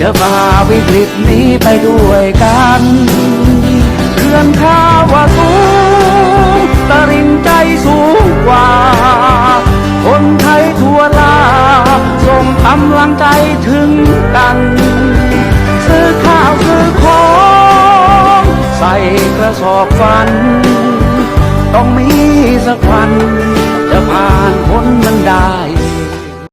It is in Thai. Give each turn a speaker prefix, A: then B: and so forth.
A: จะฝ่าวิกฤตนี้ไปด้วยกันเขื่อนข้าวสูงตริงใจสูงกว่า คนไทยทั่วลา ส่งกำลังใจถึงกัน ซื้อข้าวซื้อของ ใส่กระสอบฟัน ต้องมีสักวัน จะผ่านพ้นมันได้